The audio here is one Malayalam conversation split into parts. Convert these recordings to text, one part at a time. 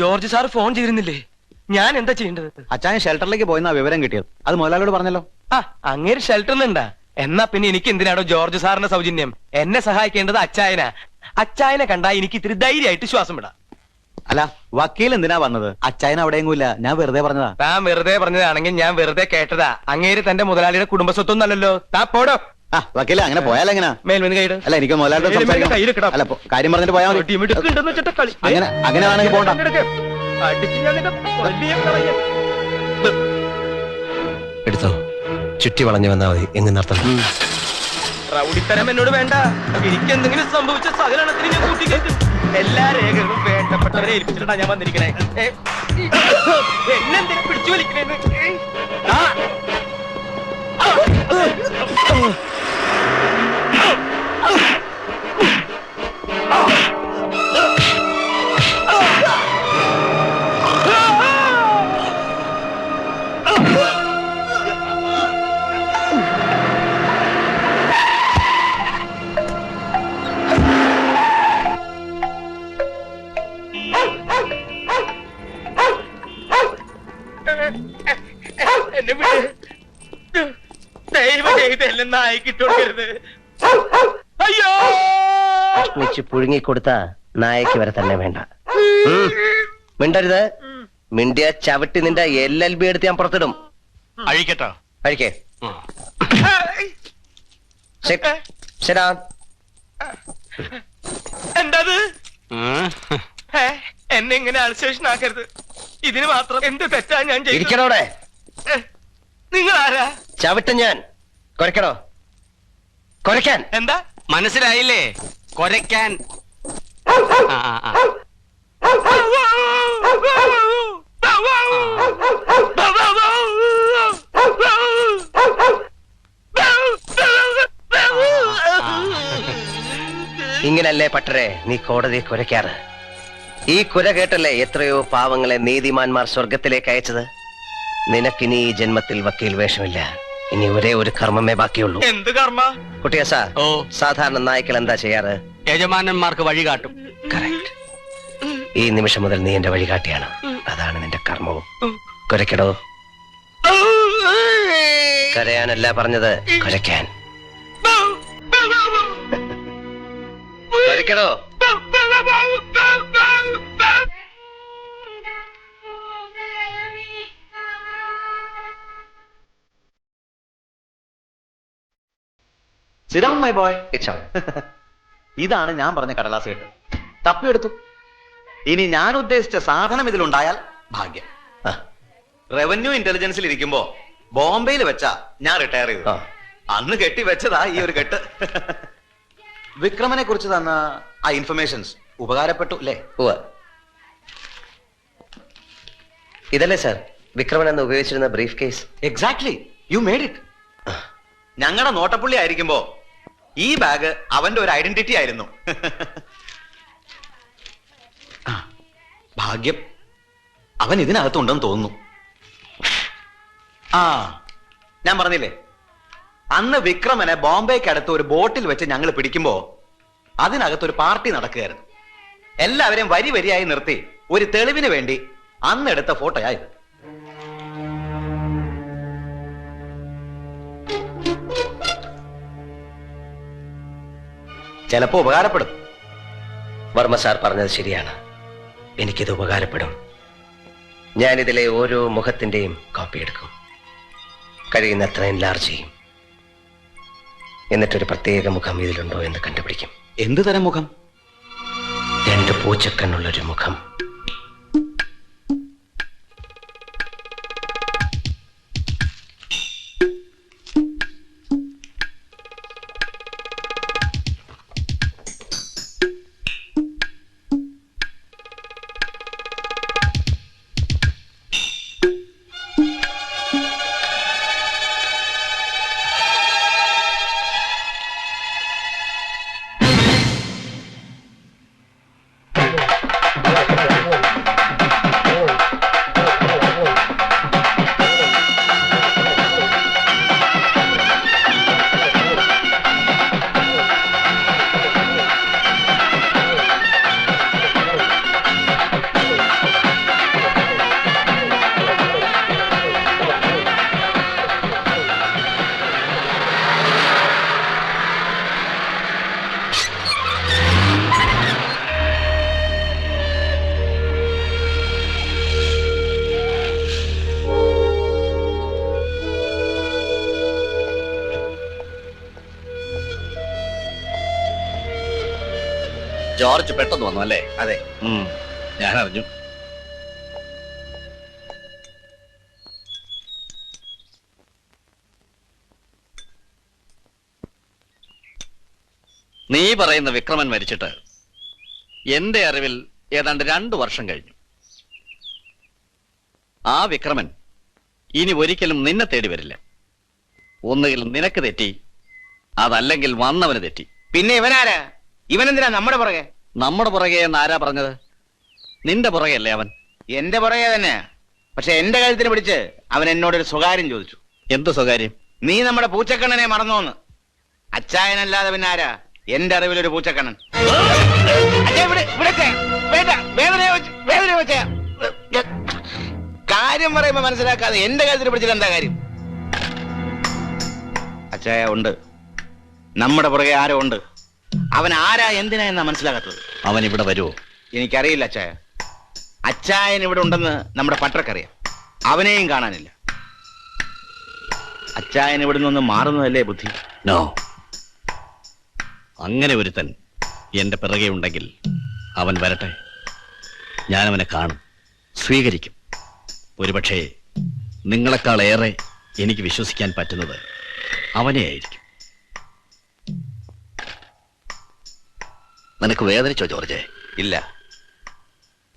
George sir phone ചെയ്തിരുന്നില്ലേ? ഞാൻ എന്താ ചെയ്യേണ്ടത്? അച്ഛാൻ ഷെൽട്ടറിലേക്ക് പോയെന്നാ വിവരം കിട്ടിയത്. അത് മുതലാളിയോട് പറഞ്ഞല്ലോ. ആ അങ്ങേര് ഷെൽട്ടറിനുണ്ടാ എന്നാ പിന്നെ എനിക്ക് എന്തിനാണോ ജോർജ് സാറിന്റെ സൗജന്യം? എന്നെ സഹായിക്കേണ്ടത് അച്ചായന. അച്ചായനെ കണ്ടാ എനിക്ക് ഇത്തിരി ധൈര്യമായിട്ട് ശ്വാസം വിടാം. അല്ല വക്കീൽ എന്തിനാ വന്നത്? അച്ചായൻ അവിടെയെങ്കിലും ഇല്ല. ഞാൻ വെറുതെ പറഞ്ഞതാ. താൻ വെറുതെ പറഞ്ഞതാണെങ്കിൽ ഞാൻ വെറുതെ കേട്ടതാ. അങ്ങേര് തന്റെ മുതലാളിയുടെ കുടുംബസ്വത്തൊന്നല്ലല്ലോ താ പോടോ. ആ വക്കീല അങ്ങനെ പോയാലെങ്ങനാ മേൽവന്ന് കൈയിട്. അല്ല എനിക്ക് മുതലാളിയോട് ഏയ്, സംസാരിക്കണം. കയ്യിൽ കിടം. അല്ല പോ- കാര്യം പറഞ്ഞിട്ട് പോയാൽ മതി. ഇടിമിടുക്കുണ്ടെന്ന് വെച്ചിട്ട് കളി. അങ്ങനെ പോണ്ട. അടിച്ച് ഞാൻ നിന്റെ കൊല്ലിയെ കളയും. എടുത്തോ. ചുറ്റി വളഞ്ഞു വന്നാ മതി. എങ്ങനർത്ഥം റൗഡിത്തരം എന്നോട് വേണ്ട. എനിക്ക് എന്തെങ്കിലും സംഭവിച്ച സകലത്തിന് ഞാൻ കൂട്ടിക്കേറ്റും എല്ലാ രേഖകളും വേണ്ടപ്പെട്ടവരെ ഏൽപ്പിച്ചിട്ടാ ഞാൻ വന്നിരിക്കണേ. എന്നെന്തിനും പിടിച്ചു വലിക്കണേന്ന്? ആ. വെച്ച് കൊടുത്ത നായക്ക് വരെ തന്നെ വേണ്ട. മിണ്ടരുത്. മിണ്ടിയ ചവിട്ടി നിന്റെ എൽ എൽ ബി എടുത്ത് ഞാൻ പുറത്തിടും. അഴിക്കട്ടോ. അഴിക്കേ. ശരാ. എന്തത്? എന്നെ ഇങ്ങനെ അൽസേഷൻ ആക്കരുത് ഇതിന് മാത്രം എന്ത് തെറ്റാ ഞാൻ ഇരിക്കണോടെ നിങ്ങൾ ആരാ ചവിട്ട് ഞാൻ. കൊരക്കണോ കൊരക്കാൻ എന്താ? മനസ്സിലായില്ലേ? ആ. ഇങ്ങനല്ലേ പട്ടരെ നീ കോടതിയെ കുരയ്ക്കാറ്? ഈ കുര കേട്ടല്ലേ എത്രയോ പാവങ്ങളെ നീതിമാന്മാർ സ്വർഗത്തിലേക്ക് അയച്ചത്? നിനക്കിനി ഈ ജന്മത്തിൽ വക്കീൽ വേഷമില്ല. ഇനി ഒരേ ഒരു കർമ്മമേ ബാക്കിയുള്ളൂ. എന്ത് കർമ്മ? കുട്ടിയ സാർ ഓ. സാധാരണ നായ്ക്കൾ എന്താ ചെയ്യാറ്? യജമാനന്മാർക്ക് വഴി കാട്ടും. കറക്റ്റ് ഈ നിമിഷം മുതൽ നീ എന്റെ വഴികാട്ടിയാണ് അതാണ് നിന്റെ കർമ്മവും. കുരയ്ക്കടോ. കരയാനല്ല പറഞ്ഞത് കുരയ്ക്കാൻ. കുരയ്ക്കടോ. Sit down my boy. ഇതാണ് ഞാൻ പറഞ്ഞ കടലാസ് കെട്ട്. തപ്പിയെടുത്തു ഇനി ഞാൻ ഉദ്ദേശിച്ച സാധനം ഇതിലുണ്ടായാൽ ഭാഗ്യം. റവന്യൂ ഇന്റലിജൻസിൽ ഇരിക്കുമ്പോ ബോംബെയിൽ വെച്ചാ ഞാൻ റിട്ടയർ ചെയ്തു അന്ന് കെട്ടി വെച്ചതാ ഈ ഒരു കെട്ട്. വിക്രമനെ കുറിച്ച് തന്ന ആ ഇൻഫർമേഷൻസ് ഉപകാരപ്പെട്ടു അല്ലേ. ഇതല്ലേ സാർ? വിക്രമൻ എന്ന് ഉപയോഗിച്ചിരുന്ന briefcase. Exactly you made it ഞങ്ങളുടെ നോട്ടപ്പുള്ളി ആയിരിക്കുമ്പോ ഈ ബാഗ് അവന്റെ ഒരു ഐഡന്റിറ്റി ആയിരുന്നു. ആ, ഭാഗ്യം. അവൻ ഇതിനകത്തുണ്ടെന്ന് തോന്നുന്നു. ആ ഞാൻ പറഞ്ഞില്ലേ? അന്ന് വിക്രമനെ ബോംബെക്കടുത്ത് ഒരു ബോട്ടിൽ വെച്ച് ഞങ്ങൾ പിടിക്കുമ്പോ അതിനകത്ത് ഒരു പാർട്ടി നടക്കുകയായിരുന്നു. എല്ലാവരെയും വരി വരിയായി നിർത്തി ഒരു തെളിവിന് വേണ്ടി അന്ന് എടുത്ത ഫോട്ടോയായത് ചിലപ്പോ ഉപകാരപ്പെടും. വർമ്മ സാർ പറഞ്ഞത് ശരിയാണ്. എനിക്കിത് ഉപകാരപ്പെടും. ഞാനിതിലെ ഓരോ മുഖത്തിന്റെയും കോപ്പി എടുക്കും. കഴിയുന്നത്ര എൻലാർജ് ചെയ്യും. എന്നിട്ടൊരു പ്രത്യേക മുഖം ഇതിലുണ്ടോ എന്ന് കണ്ടുപിടിക്കും. എന്ത് തരം മുഖം? രണ്ട് പൂച്ചക്കണ്ണുള്ളൊരു മുഖം. ജോർജ് പെട്ടെന്ന് വന്നു അല്ലേ? അതെ. ഞാൻ അറിഞ്ഞു നീ പറയുന്ന വിക്രമൻ മരിച്ചിട്ട് എന്റെ അറിവിൽ ഏതാണ്ട് രണ്ടു വർഷം കഴിഞ്ഞു. ആ വിക്രമൻ ഇനി ഒരിക്കലും നിന്നെ തേടി വരില്ല. ഒന്നുകിൽ നിനക്ക് തെറ്റി അതല്ലെങ്കിൽ വന്നവന് തെറ്റി. പിന്നെ ഇവനാരാ? ഇവനെന്തിനാ നമ്മുടെ പുറകെ? നമ്മുടെ പുറകെ എന്ന് ആരാ പറഞ്ഞത്? നിന്റെ പുറകെയല്ലേ അവൻ? എന്റെ പുറകെ തന്നെ പക്ഷെ എന്റെ കാര്യത്തിന് പിടിച്ച് അവൻ എന്നോടൊരു സ്വകാര്യം ചോദിച്ചു. എന്ത് സ്വകാര്യം? നീ നമ്മുടെ പൂച്ചക്കണ്ണനെ മറന്നോന്ന്. അച്ചായനല്ലാതെ പിന്നെ ആരാ? എന്റെ അറിവിലൊരു പൂച്ചക്കണ്ണൻ. കാര്യം പറയുമ്പോ മനസ്സിലാക്കാതെ എന്റെ കാര്യത്തിൽ പിടിച്ചിട്ട് എന്താ കാര്യം? അച്ചായ ഉണ്ട്. നമ്മുടെ പുറകെ ആരോ ഉണ്ട്? അവൻ ആരാ എന്തിനാ എന്നാ മനസ്സിലാകാത്തത്? അവൻ ഇവിടെ വരുമോ എനിക്കറിയില്ല അച്ചായ. അച്ചായൻ ഇവിടെ ഉണ്ടെന്ന് നമ്മുടെ പട്ടർക്കറിയാം അവനെയും കാണാനില്ല. അച്ചായൻ ഇവിടെ നിന്ന് മാറുന്നതല്ലേ ബുദ്ധി? നോ. അങ്ങനെ ഒരുത്തൻ എന്റെ പിറകെ ഉണ്ടെങ്കിൽ അവൻ വരട്ടെ. ഞാൻ അവനെ കാണും സ്വീകരിക്കും. ഒരുപക്ഷേ നിങ്ങളെക്കാളേറെ എനിക്ക് വിശ്വസിക്കാൻ പറ്റുന്നത് അവനെ നിനക്ക് വേദനിച്ചോ ജോർജെ? ഇല്ല.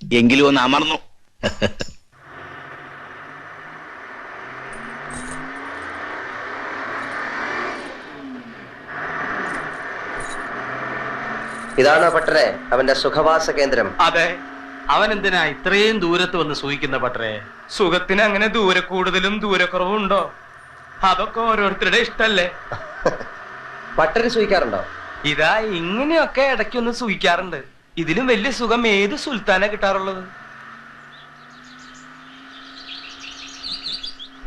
എങ്കിലും ഒന്ന് അമർന്നു. ഇതാണോ പട്ടരെ അവന്റെ സുഖവാസ കേന്ദ്രം? അതെ. അവൻ എന്തിനാ ഇത്രയും ദൂരത്ത് വന്ന് സൂഹിക്കുന്ന പട്ടരെ സുഖത്തിന് അങ്ങനെ ദൂരെ കൂടുതലും ദൂരക്കുറവും ഉണ്ടോ അതൊക്കെ ഓരോരുത്തരുടെ ഇഷ്ടല്ലേ? പട്ടര് സൂഹിക്കാറുണ്ടോ ഇതാ ഇങ്ങനെയൊക്കെ ഇടയ്ക്കൊന്ന് സൂഹിക്കാറുണ്ട് ഇതിലും വലിയ സുഖം ഏത് സുൽത്താന കിട്ടാറുള്ളത്?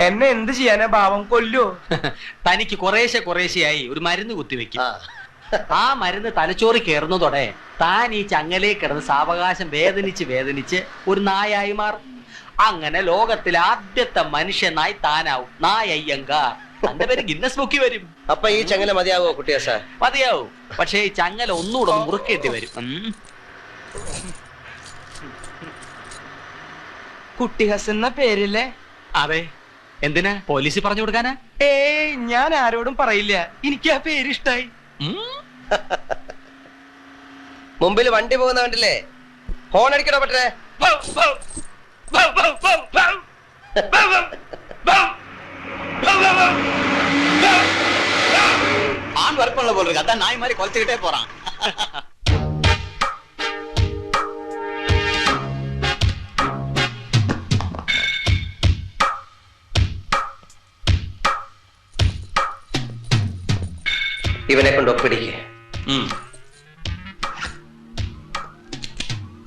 എന്നെ എന്ത് ചെയ്യാനാ ഭാവം കൊല്ലോ. തനിക്ക് കുറേശ്ശെ കുറേശ്ശെയായി ഒരു മരുന്ന് കുത്തിവെക്കും. ആ. മരുന്ന് തലച്ചോറി കയറുന്നതോടെ താൻ ഈ ചങ്ങലേ കിടന്ന് സാവകാശം വേദനിച്ച് വേദനിച്ച് ഒരു നായായി മാറും. അങ്ങനെ ലോകത്തിലെ ആദ്യത്തെ മനുഷ്യനായി താനാവും. നായയ്യങ്കാർ തന്റെ പേര് ഗിന്നസ് ബുക്കി വരും അപ്പൊ ഈ ചങ്ങല മതിയാവോ കുട്ടിയ സാർ മതിയാവും പക്ഷേ ഈ ചങ്ങല ഒന്നുകൂടെ ഒന്ന് മുറുക്കേണ്ടി വരും ഉം. കുട്ടി എന്ന പേരില്ലേ അതെ എന്തിനാ പോലീസ് പറഞ്ഞു കൊടുക്കാനാ ഏയ് ഞാൻ ആരോടും പറയില്ല എനിക്ക് ആ പേര് ഇഷ്ടായി ഉം. മുമ്പിൽ വണ്ടി പോകുന്ന കണ്ടില്ലേ ഹോൺ അടിക്കണോ പട്ടരെ ஆண் வர்ப்பம்ல போல இருக்கு அதான் நாய் மாதிரி குலைச்சுக்கிட்டே போறான் ഇവനെ കൊണ്ട് ഒപ്പിടിക്ക് ഉം.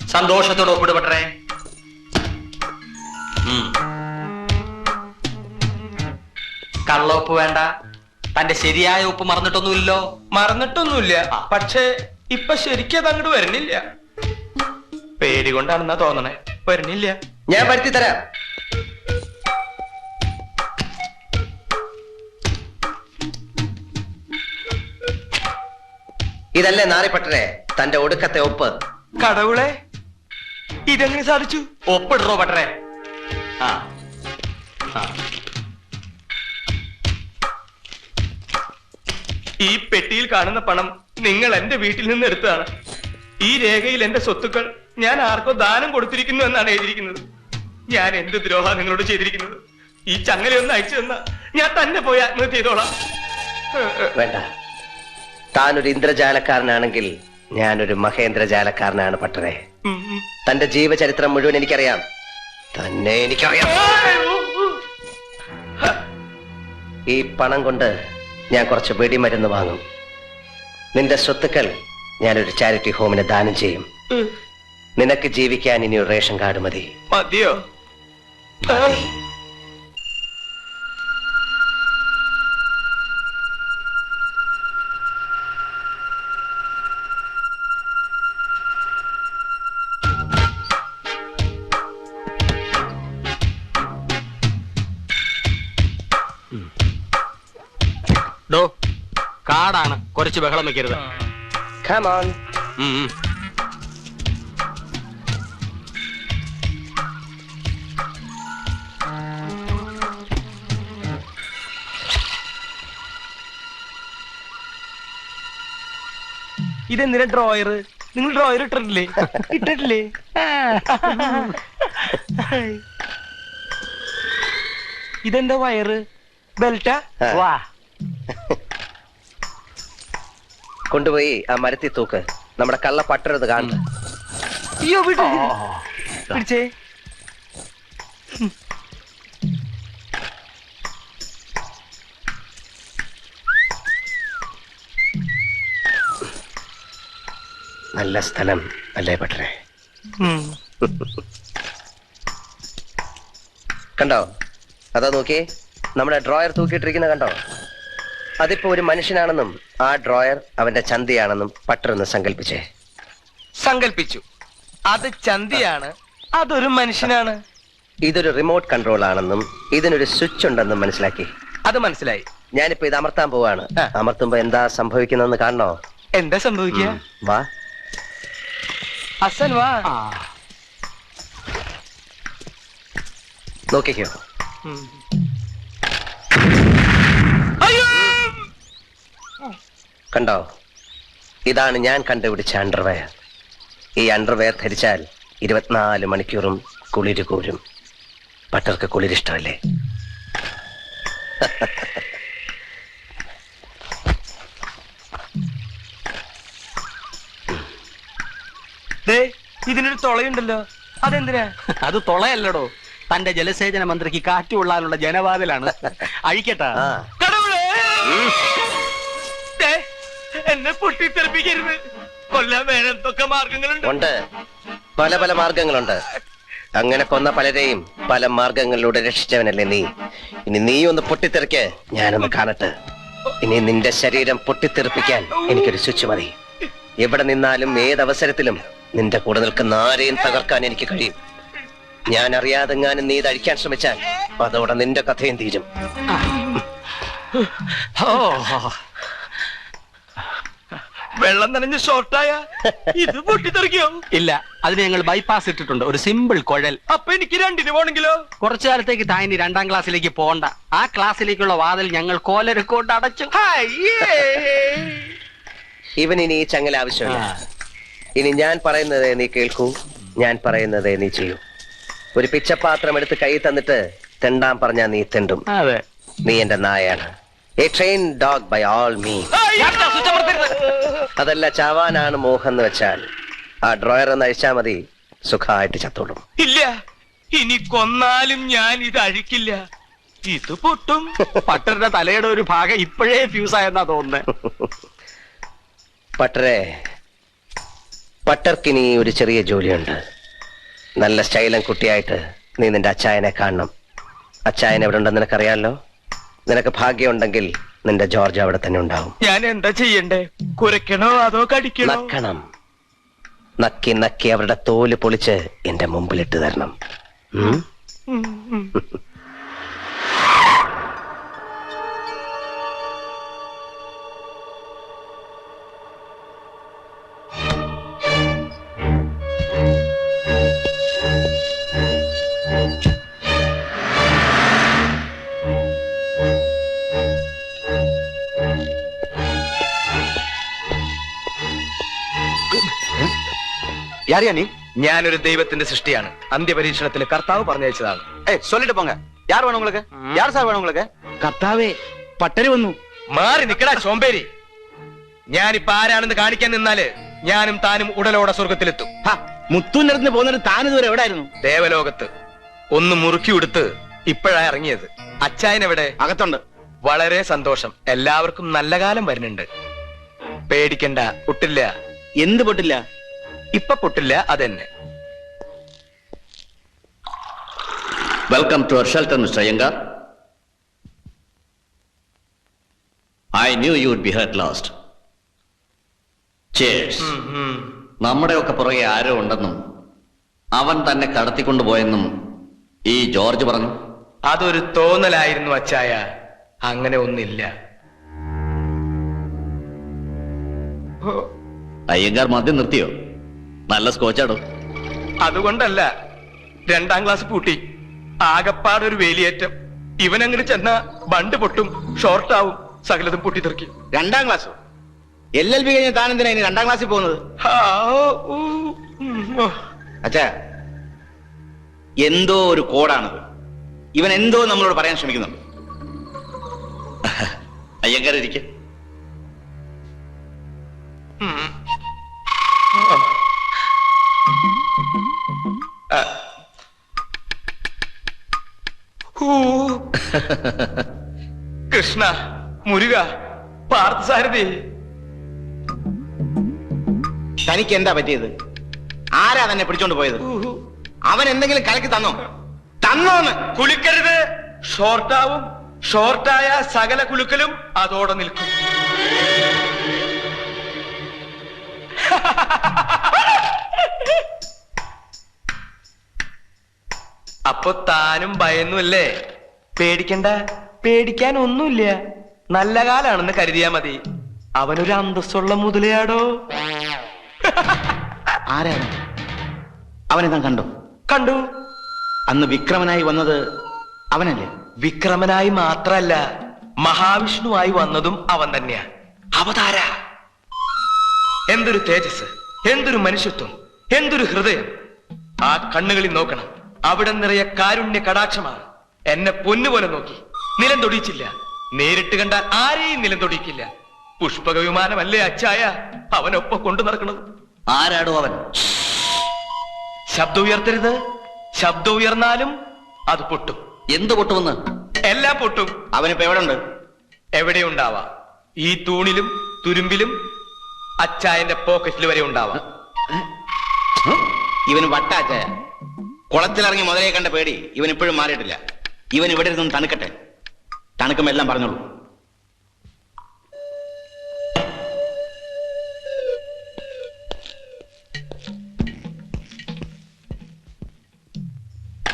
സന്തോഷത്തോടെ ഒപ്പിടുപെട്ടേ കള്ളൊപ്പ് വേണ്ട. തന്റെ ശരിയായ ഉപ്പ് മറന്നിട്ടൊന്നുമില്ലോ. മറന്നിട്ടൊന്നുമില്ല പക്ഷേ ഇപ്പൊ ശരിക്കും അങ്ങോട്ട് വരണില്ല പേടി കൊണ്ടാണെന്നാ തോന്നണേ. വരണില്ല ഞാൻ പരുത്തി തരാം. ഇതല്ലേ നാറിപ്പട്ടനെ തന്റെ ഒടുക്കത്തെ ഒപ്പ്. കടവുളെ ഇതെങ്ങനെ സാധിച്ചു? ഒപ്പിടറോ പട്ടനെ ആ. ആ. ഈ പെട്ടിയിൽ കാണുന്ന പണം നിങ്ങൾ എന്റെ വീട്ടിൽ നിന്ന് എടുത്തതാണ്. ഈ രേഖയിൽ എന്റെ സ്വത്തുക്കൾ ഞാൻ ആർക്കോ ദാനം കൊടുത്തിരിക്കുന്നു എന്നാണ് എഴുതിയിരിക്കുന്നത്. ഞാൻ എന്ത് ദ്രോഹ നിങ്ങളോട് ചെയ്തിരിക്കുന്നത്? ഈ ചങ്ങലയൊന്ന് അയച്ചു തന്ന ഞാൻ തന്നെ പോയി ആത്മഹത്യ ചെയ്തോളാം. വേണ്ട. താനൊരു ഇന്ദ്രജാലക്കാരനാണെങ്കിൽ ഞാനൊരു മഹേന്ദ്രജാലക്കാരനാണ് പട്ടരെ. തന്റെ ജീവചരിത്രം മുഴുവൻ എനിക്കറിയാം. തന്നെ എനിക്കറിയാം. ഈ പണം കൊണ്ട് ഞാൻ കുറച്ച് വെടിമരുന്ന് വാങ്ങും. നിന്റെ സ്വത്തുക്കൾ ഞാനൊരു ചാരിറ്റി ഹോമിന് ദാനം ചെയ്യും. നിനക്ക് ജീവിക്കാൻ ഇനി ഒരു റേഷൻ കാർഡ് മതി. മതിയോ? ബഹളം വെക്കരുത് ഇതെന്തിനാ ഡ്രോയർ നിങ്ങൾ ഡ്രോയർ ഇട്ടിട്ടില്ലേ? ഇട്ടിട്ടില്ലേ? ഇതെന്താ വയറ് ബെൽറ്റാ വാ. കൊണ്ടുപോയി ആ മരത്തി തൂക്ക്. നമ്മുടെ കള്ള പട്ടരുത് കാണേ അയ്യോ വിട്. പിടിച്ചേ. നല്ല സ്ഥലം അല്ലേ പട്ടരെ? കണ്ടോ? അതാ നോക്കിയേ. നമ്മുടെ ഡ്രോയർ തൂക്കിയിട്ടിരിക്കുന്ന കണ്ടോ? അതിപ്പോ ഒരു മനുഷ്യനാണെന്നും ആ ഡ്രോയർ അവന്റെ ചന്തിയാണെന്നും പട്ടരെന്ന് സങ്കല്പിച്ചേ സങ്കല്പിച്ചു അത് ചന്തിയാണ് അതൊരു മനുഷ്യനാണ്. ഇതൊരു റിമോട്ട് കൺട്രോൾ ആണെന്നും ഇതിനൊരു സ്വിച്ച് ഉണ്ടെന്നും മനസ്സിലാക്കി. അത് മനസ്സിലായി. ഞാനിപ്പോ ഇത് അമർത്താൻ പോവാണ്. ആ. അമർത്തുമ്പോ എന്താ സംഭവിക്കുന്നതെന്ന് കാണണോ? എന്താ സംഭവിക്കുക? വാ. അസൻ വാ. നോക്കിക്കോ. ഉം. അയ്യോ! കണ്ടോ? ഇതാണ് ഞാൻ കണ്ടുപിടിച്ച അണ്ടർവെയർ ഈ അണ്ടർവെയർ ധരിച്ചാൽ ഇരുപത്തിനാല് മണിക്കൂറും കുളിര് കൂരും. പട്ടർക്ക് കുളിരിഷ്ടമല്ലേ? ദേ ഇതിനൊരു തുളയുണ്ടല്ലോ. അതെന്തിനാ? അത് തൊളയല്ലടോ. തന്റെ ജലസേചന മന്ത്രിക്ക് കാറ്റുകൊള്ളാനുള്ള ജനവാതിലാണ്. അഴിക്കട്ടാ. എന്നെ പൊട്ടിത്തെറിപ്പിക്കരുത്. കൊല്ലാൻ വേറെ എന്തൊക്കെ മാർഗങ്ങളുണ്ട്? ഉണ്ട്. പല പല മാർഗങ്ങളുണ്ട്. അങ്ങനെ കൊന്ന പലരെയും പല മാർഗങ്ങളിലൂടെ രക്ഷിച്ചവനല്ലേ നീ. ഇനി നീ ഒന്ന് പൊട്ടിത്തെറിക്ക് ഞാനൊന്ന് കാണട്ടെ. ഇനി നിന്റെ ശരീരം പൊട്ടിത്തെറിപ്പിക്കാൻ എനിക്കൊരു സ്വിച്ച് മതി. എവിടെ നിന്നാലും ഏതവസരത്തിലും നിന്റെ കൂടെ നിൽക്കുന്ന ആരെയും തകർക്കാൻ എനിക്ക് കഴിയും. ഞാൻ അറിയാതെങ്ങാനും നീ തഴിക്കാൻ അഴിക്കാൻ ശ്രമിച്ചാൽ അതോടെ നിന്റെ കഥയും തീരും. ഓ വെള്ളം നനഞ്ഞ് ഷോർട്ടായ ഇത് പൊട്ടിത്തെറിക്കോ? ഇല്ല അതിന് ഞങ്ങൾ ബൈപ്പാസ് ഇട്ടിട്ടുണ്ട്. ഒരു സിമ്പിൾ കുഴൽ. അപ്പൊ എനിക്ക് രണ്ടിന് പോണെങ്കിലോ? കുറച്ചു കാലത്തേക്ക് തായിനി രണ്ടാം ക്ലാസ്സിലേക്ക് പോണ്ട. ആ ക്ലാസ്സിലേക്കുള്ള വാതിൽ ഞങ്ങൾ കോലരക്കോട്ട് അടച്ചു. ഇവൻ ഇനി ഈ ചങ്ങല ആവശ്യമില്ല. ഇനി ഞാൻ പറയുന്നത് നീ കേൾക്കൂ. ഞാൻ പറയുന്നത് നീ ചെയ്യൂ. ഒരു പിച്ചപാത്രം എടുത്ത് കൈ തന്നിട്ട് തെണ്ടാൻ പറഞ്ഞാ നീ തെണ്ടും. അതെ. നീ എന്റെ നായാണ് a train dog by all me അതല്ല ചാവാനാണ് മോഹം എന്ന് വെച്ചാൽ ആ ഡ്രോയർ ഒന്ന് അഴിച്ചാ മതി. സുഖമായിട്ട് ചത്തോളും. ഇല്ല ഇനി കൊന്നാലും ഞാൻ ഇത് അഴിക്കില്ല. ഇത് പൊട്ടും. പട്ടരുടെ തലയുടെ ഒരു ഭാഗം ഇപ്പോഴേ ഫ്യൂസ് ആയെന്നാ തോന്നുന്നത് പട്ടരെ പട്ടർക്കിനി ഒരു ചെറിയ ജോലിയുണ്ട്. നല്ല സ്റ്റൈലും കുട്ടിയായിട്ട് നീ നിന്റെ അച്ചായനെ കാണണം. അച്ചായൻ എവിടെ ഉണ്ടെന്ന് നിനക്കറിയാമല്ലോ നിനക്ക് ഭാഗ്യമുണ്ടെങ്കിൽ നിന്റെ ജോർജ് അവിടെ തന്നെ ഉണ്ടാവും. ഞാൻ എന്താ ചെയ്യണ്ടേ? കുരയ്ക്കണോ അതോ കടിക്കണോ? നക്കണം. നക്കി നക്കി അവരുടെ തോൽ പൊളിച്ച് എന്റെ മുമ്പിലിട്ട് തരണം. ഉം? ഉം, ഉം. யாரியா நீ ഞാനൊരു ദൈവത്തിന്റെ സൃഷ്ടിയാണ് അന്ത്യപരീക്ഷണത്തിന് കർത്താവ് പറഞ്ഞയച്ചതാണ് ஏய் சொல்லிட்டு போங்க யார் வேணும் உங்களுக்கு யார் சார் வேணும் உங்களுக்கு കർത്താവേ പട്ടര് വന്നു മാറി നിക്കടാ ചോമ്പേരി ഞാനിപ്പോ ആരാണെന്ന് കാണിക്കാൻ നിന്നാല് ഞാനും താനും ഉടലോടെ സ്വർഗത്തിലെത്തും മുത്തൂന്നിടത്തിന് പോകുന്നിട്ട് താനിതുവരെ എവിടായിരുന്നു ദേവലോകത്ത് ഒന്ന് മുറുക്കി ഉടുത്ത് ഇപ്പോഴാ ഇറങ്ങിയത് അച്ചായനെവിടെ അകത്തുണ്ട് വളരെ സന്തോഷം എല്ലാവർക്കും നല്ല കാലം വരുന്നുണ്ട് പേടിക്കണ്ട പൊട്ടില്ല എന്ത് പൊട്ടില്ല ഇപ്പൊ പൊട്ടില്ല അതെന്നെ. Welcome to our shelter mister Iyengar I knew you would be hurt last cheers നമ്മുടെയൊക്കെ പുറകെ ആരോ ഉണ്ടെന്നും അവൻ തന്നെ കടത്തിക്കൊണ്ടുപോയെന്നും ഈ ജോർജ് പറഞ്ഞു. അതൊരു തോന്നലായിരുന്നു അച്ചായ. അങ്ങനെ ഒന്നില്ല. അയ്യങ്കാർ മദ്യം നിർത്തിയോ? നല്ല സ്കോച്ചാടോ. അതുകൊണ്ടല്ല രണ്ടാം ക്ലാസ് പൂട്ടി. ആകപ്പാടൊരു വേലിയേറ്റം. ഇവൻ അങ്ങോട്ട് ചെന്ന ബണ്ട് പൊട്ടും ഷോർട്ടാവും സകലതും പൊട്ടി പൊട്ടിത്തെറിക്കും രണ്ടാം ക്ലാസ് എൽ എൽ ബി കഴിഞ്ഞ താൻ എന്തിനാ ഇനി രണ്ടാം ക്ലാസ്സിൽ പോകുന്നത്. അച്ഛാ എന്തോ ഒരു കോഡാണത് ഇവൻ എന്തോ നമ്മളോട് പറയാൻ ശ്രമിക്കുന്നുണ്ട്. അയ്യങ്കാരിരിക്കെ. കൃഷ്ണ മുരുക പാർത്ഥസാരഥി. തനിക്ക് എന്താ പറ്റിയത്? ആരാ തന്നെ പിടിച്ചോണ്ട് പോയത്? അവൻ എന്തെങ്കിലും കലക്കി തന്നോ? തന്നോന്ന്. കുളിക്കരുത്. ഷോർട്ടാവും. ഷോർട്ടായ സകല കുലുക്കലും അതോടെ നിൽക്കും. അപ്പൊ താനും ഭയന്നുല്ലേ? പേടിക്കണ്ട. പേടിക്കാൻ ഒന്നുമില്ല നല്ല കാലാണെന്ന് കരുതിയാ മതി. അവനൊരു അന്തസ്സുള്ള മുതലയാടോ? ആരാണ്? അവനെ താൻ കണ്ടോ? കണ്ടു. അന്ന് വിക്രമനായി വന്നത് അവനല്ലേ? വിക്രമനായി മാത്രല്ല മഹാവിഷ്ണുവായി വന്നതും അവൻ തന്നെയാ. അവതാര? എന്തൊരു തേജസ് എന്തൊരു മനുഷ്യത്വം എന്തൊരു ഹൃദയം. ആ കണ്ണുകളിൽ നോക്കണം. അവിടെ നിറയെ കാരുണ്യ കടാക്ഷമാണ്. എന്നെ പൊന്നുപോലെ നോക്കി. നിലം തൊടിയിച്ചില്ല. നേരിട്ട് കണ്ടാൽ ആരെയും നിലം തൊടിയിക്കില്ല. പുഷ്പക വിമാനമല്ലേ അച്ചായ? അവനൊപ്പം കൊണ്ടു നടക്കുന്നത് ആരാടോ അവൻ? ശബ്ദം ഉയർത്തരുത്. ശബ്ദം ഉയർന്നാലും അത് പൊട്ടും. എന്ത് പൊട്ടുമെന്ന്? എല്ലാം പൊട്ടും. അവനിപ്പോ എവിടെ ഉണ്ട് എവിടെ ഉണ്ടാവാം? ഈ തൂണിലും തുരുമ്പിലും അച്ചായന്റെ പോക്കറ്റിൽ വരെ ഉണ്ടാവാം. ഇവന് വട്ടാച്ചായ കുളത്തിലിറങ്ങി മുതലേ കണ്ട പേടി ഇവൻ ഇപ്പോഴും മാറിയിട്ടില്ല. ഇവൻ ഇവിടെ ഇരുന്നും തണുക്കട്ടെ. തണുക്കുമ്പോ എല്ലാം പറഞ്ഞോളൂ.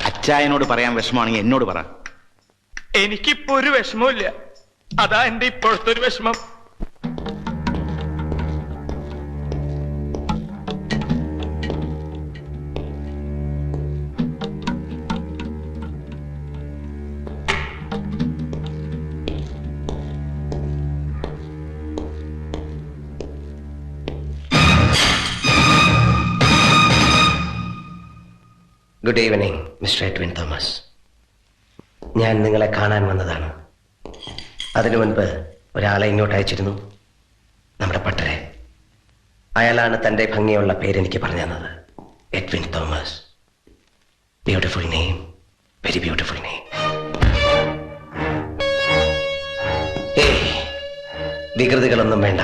അച്ചായനോട് പറയാൻ വിഷമമാണെങ്കിൽ എന്നോട് പറ. എനിക്കിപ്പോ ഒരു വിഷമമില്ല അതാ എന്റെ ഇപ്പോഴത്തെ ഒരു വിഷമം. Good evening mister Edwin Thomas ഞാൻ നിങ്ങളെ കാണാൻ വന്നതാണ്. അതിനു മുൻപ് ഒരാളെ ഇങ്ങോട്ട് അയച്ചിരുന്നു. നമ്മുടെ പട്ടരെ. അയാളാണ് തന്റെ ഭംഗിയുള്ള പേരെനിക്ക് പറഞ്ഞു തന്നത്. Edwin Thomas beautiful name very beautiful name വികൃതികളൊന്നും വേണ്ട.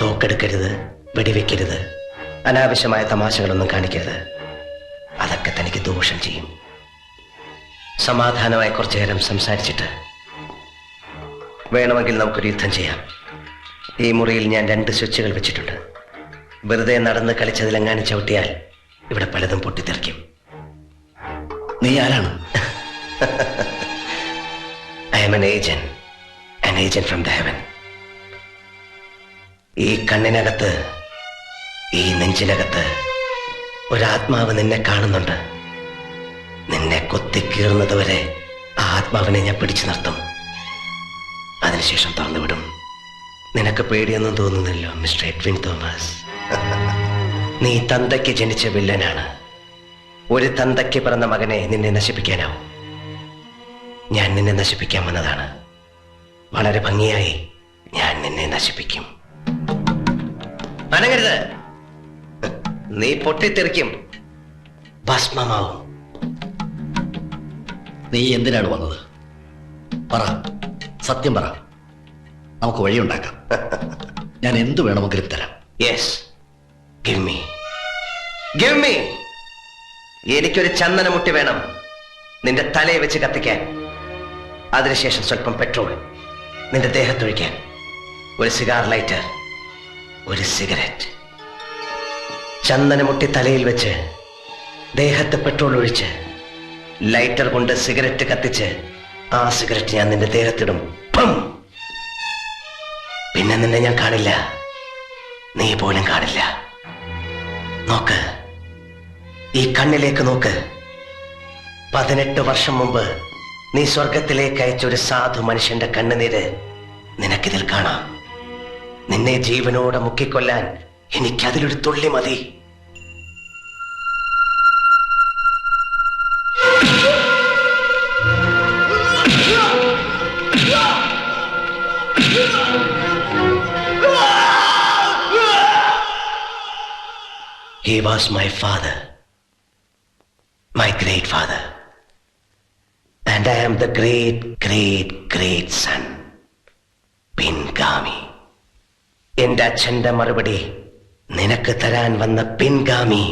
തോക്കെടുക്കരുത് വെടിവെക്കരുത്. അനാവശ്യമായ തമാശകളൊന്നും കാണിക്കരുത്. അതൊക്കെ തനിക്ക് ദോഷം ചെയ്യും. സമാധാനമായി കുറച്ചു നേരം സംസാരിച്ചിട്ട് വേണമെങ്കിൽ നമുക്കൊരു യുദ്ധം ചെയ്യാം. ഈ മുറിയിൽ ഞാൻ രണ്ട് സ്വിച്ചുകൾ വെച്ചിട്ടുണ്ട്. വെറുതെ നടന്ന് കളിച്ചതിലെങ്ങാനും ചവിട്ടിയാൽ ഇവിടെ പലതും പൊട്ടിത്തെറിക്കും. നീ ആരാണ്? I'm an agent an agent from the heaven ഈ കണ്ണിനകത്ത് ഈ നെഞ്ചിനകത്ത് ഒരാത്മാവ് നിന്നെ കാണുന്നുണ്ട്. നിന്നെ കൊത്തിക്കീറുന്നത് വരെ ആ ആത്മാവിനെ ഞാൻ പിടിച്ചു നിർത്തും. അതിനുശേഷം തുറന്നുവിടും. നിനക്ക് പേടിയൊന്നും തോന്നുന്നില്ലോ മിസ്റ്റർ എഡ്വിൻ തോമസ്. നീ തന്തയ്ക്ക് ജനിച്ച വില്ലനാണ്. ഒരു തന്തയ്ക്ക് പിറന്ന മകനെ നിന്നെ നശിപ്പിക്കാനാവും. ഞാൻ നിന്നെ നശിപ്പിക്കാൻ വന്നതാണ്. വളരെ ഭംഗിയായി ഞാൻ നിന്നെ നശിപ്പിക്കും. അനങ്ങരുത്. നീ പൊട്ടിത്തെറിക്കും. ഭസ്മമാവും. നീ എന്തിനാണ് വന്നത്? പറ. സത്യം പറ. നമുക്ക് വഴിയുണ്ടാക്കാം. ഞാൻ എന്തു വേണമെങ്കിലും തരാം. Yes give me give me എനിക്കൊരു ചന്ദനമുട്ടി വേണം. നിന്റെ തലയെ വെച്ച് കത്തിക്കാൻ. അതിനുശേഷം സ്വല്പം പെട്രോൾ. നിന്റെ ദേഹത്തൊഴിക്കാൻ. ഒരു സിഗാർ ലൈറ്റർ. ഒരു സിഗരറ്റ്. ചന്ദനമുട്ടി തലയിൽ വെച്ച് ദേഹത്ത് പെട്രോൾ ഒഴിച്ച് ലൈറ്റർ കൊണ്ട് സിഗരറ്റ് കത്തിച്ച് ആ സിഗരറ്റ് ഞാൻ നിന്റെ ദേഹത്തിടും! പിന്നെ നിന്നെ ഞാൻ കാണില്ല. നീ പോലും കാണില്ല. നോക്ക്. ഈ കണ്ണിലേക്ക് നോക്ക്. പതിനെട്ട് വർഷം മുമ്പ് നീ സ്വർഗത്തിലേക്ക് അയച്ച ഒരു സാധു മനുഷ്യന്റെ കണ്ണുനീര് നിനക്കിതിൽ കാണാം. നിന്നെ ജീവനോടെ മുക്കിക്കൊല്ലാൻ എനിക്കതിലൊരു തുള്ളി മതി. Was my father, my great father. And I am the great, great, great son, പിൻഗാമി എന്റെ അച്ഛന്റെ മറുപടി നിനക്ക് തരാൻ വന്ന പിൻഗാമി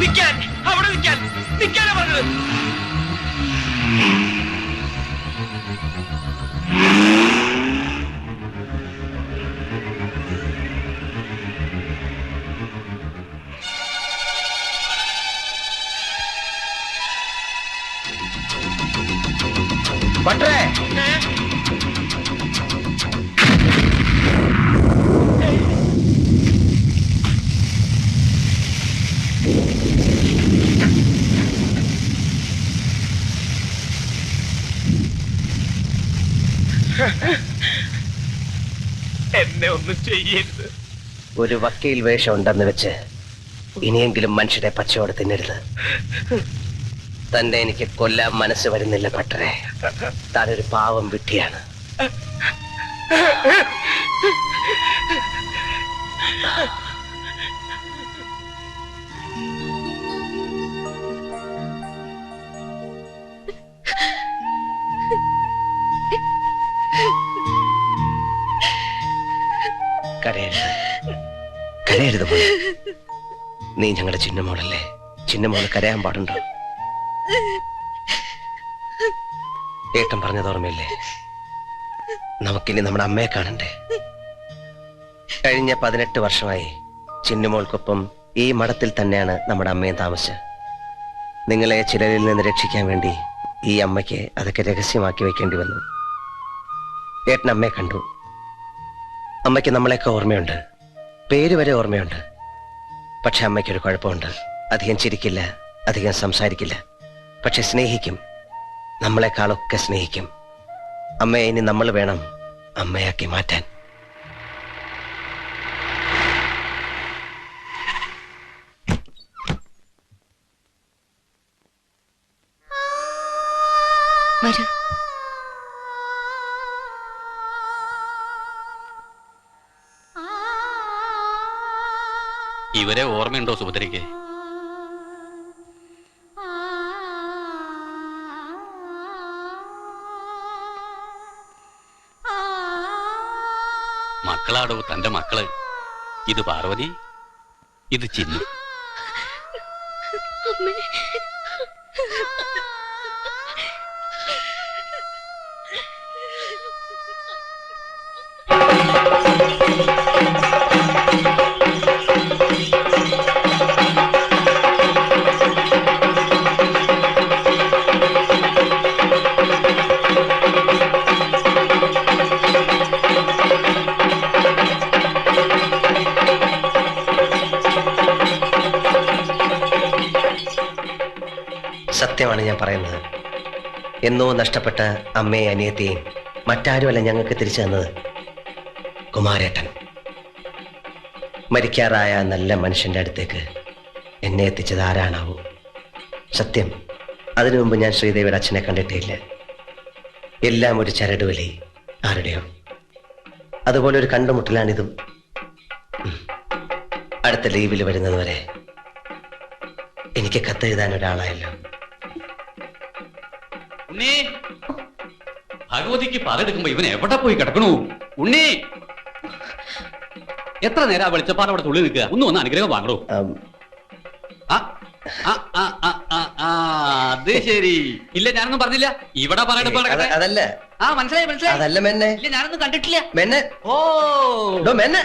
നിക്കാൻ അവിടെ നിക്കാൻ നിക്കാനാ പറഞ്ഞത് ഭട്രേ എന്നെ ഒന്നും ചെയ്യരുത്. ഒരു വക്കീൽ വേഷം ഉണ്ടെന്ന് വെച്ച് ഇനിയെങ്കിലും മനുഷ്യരെ പച്ചയോടെ തിന്നരുത് തന്നെ എനിക്ക് കൊല്ലാൻ മനസ്സ് വരുന്നില്ല ഭട്ടരെ. താനൊരു പാവം വിട്ടിയാണ് നീ ഞങ്ങളുടെ ചിന്നമോളല്ലേ? ചിന്നമോൾ കരയാൻ പാടുണ്ടോ? ഏട്ടൻ പറഞ്ഞത് ഓർമ്മയില്ലേ? നമുക്കിനി നമ്മുടെ അമ്മയെ കാണണ്ടേ? കഴിഞ്ഞ പതിനെട്ട് വർഷമായി ചിന്നുമോൾക്കൊപ്പം ഈ മഠത്തിൽ തന്നെയാണ് നമ്മുടെ അമ്മയും താമസിച്ചത്. നിങ്ങളെ ചിലരിൽ നിന്ന് രക്ഷിക്കാൻ വേണ്ടി ഈ അമ്മയ്ക്ക് അതൊക്കെ രഹസ്യമാക്കി വെക്കേണ്ടി വന്നു. ഏട്ടൻ അമ്മയെ കണ്ടു. അമ്മയ്ക്ക് നമ്മളെയൊക്കെ ഓർമ്മയുണ്ട്. പേര് വരെ ഓർമ്മയുണ്ട്. പക്ഷെ അമ്മയ്ക്കൊരു കുഴപ്പമുണ്ട്. അധികം ചിരിക്കില്ല അധികം സംസാരിക്കില്ല. പക്ഷെ സ്നേഹിക്കും. നമ്മളെക്കാളൊക്കെ സ്നേഹിക്കും. അമ്മയെ ഇനി നമ്മൾ വേണം അമ്മയാക്കി മാറ്റാൻ. വരൂ. ഇവരെ ഓർമ്മയുണ്ടോ സുഭദ്രയ്ക്ക്? മക്കളാടോ തന്റെ മക്കൾ. ഇത് പാർവതി ഇത് ചിന്നു. പറയുന്നത്. എന്നോ നഷ്ടപ്പെട്ട അമ്മയെ അനിയത്തെയും മറ്റാരുമല്ല ഞങ്ങൾക്ക് തിരിച്ചു തന്നത്? കുമാരേട്ടൻ. മരിക്കാറായ നല്ല മനുഷ്യന്റെ അടുത്തേക്ക് എന്നെ എത്തിച്ചത് ആരാണാവൂ? സത്യം അതിനു മുമ്പ് ഞാൻ ശ്രീദേവിയുടെ അച്ഛനെ കണ്ടിട്ടില്ല എല്ലാം ഒരു ചരടുവലി ആരുടെയോ? അതുപോലെ ഒരു കണ്ടുമുട്ടലാണിതും. അടുത്ത ലീവിൽ വരുന്നതുവരെ എനിക്ക് കത്തെഴുതാൻ ഒരാളായല്ലോ. ഉണ്ണി. ഭഗവതിക്ക് പാലെടുക്കുമ്പോ ഇവൻ എവിടെ പോയി കിടക്കണു? ഉണ്ണി. എത്ര നേരം ആ വെളിച്ചപ്പാറ അവിടെ തുള്ളി നിൽക്കുക? ഒന്ന് ഒന്ന് അനുഗ്രഹം വാങ്ങണോ. അത് ശരി. ഇല്ല ഞാനൊന്നും പറഞ്ഞില്ല. ഇവിടെ പറയണ അതല്ല. ആ മനസ്സിലായി മനസ്സിലായി. അതല്ല മെന്നെ. ഇല്ല ഞാനൊന്നും കണ്ടിട്ടില്ല. മെന്നെ. ഓ. മെന്നെ.